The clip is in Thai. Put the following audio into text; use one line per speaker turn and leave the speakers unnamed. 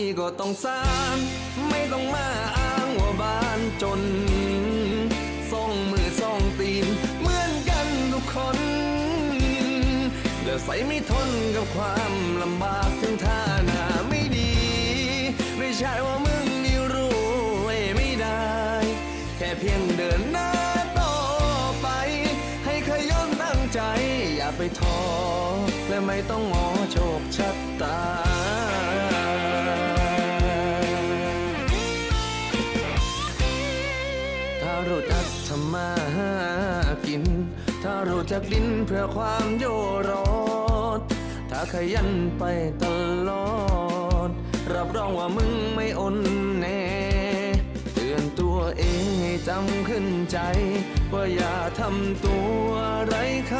มีก็ต้องสร้าง ไม่ต้องมาอ้างว่าบ้านจนส่องมือส่องตีน เหมือนกันทุกคน แล้วใส่ไม่ทนกับความลำบากถึงท่าหน้าไม่ดี ไม่ใช่ว่ามึงนี่รวยไม่ได้ แค่เพียงเดินหน้าต่อไป ให้ขยันตั้งใจ อย่าไปท้อและไม่ต้องงอโชค รู้จักทำมาหากิน ถ้ารู้จักดิ้นเพื่อความโยรอดถ้าขยันไปตลอด รับรองว่ามึงไม่อนแน่เตือนตัวเองให้จำขึ้นใจ ว่าอย่าทำตัวไร้ค่า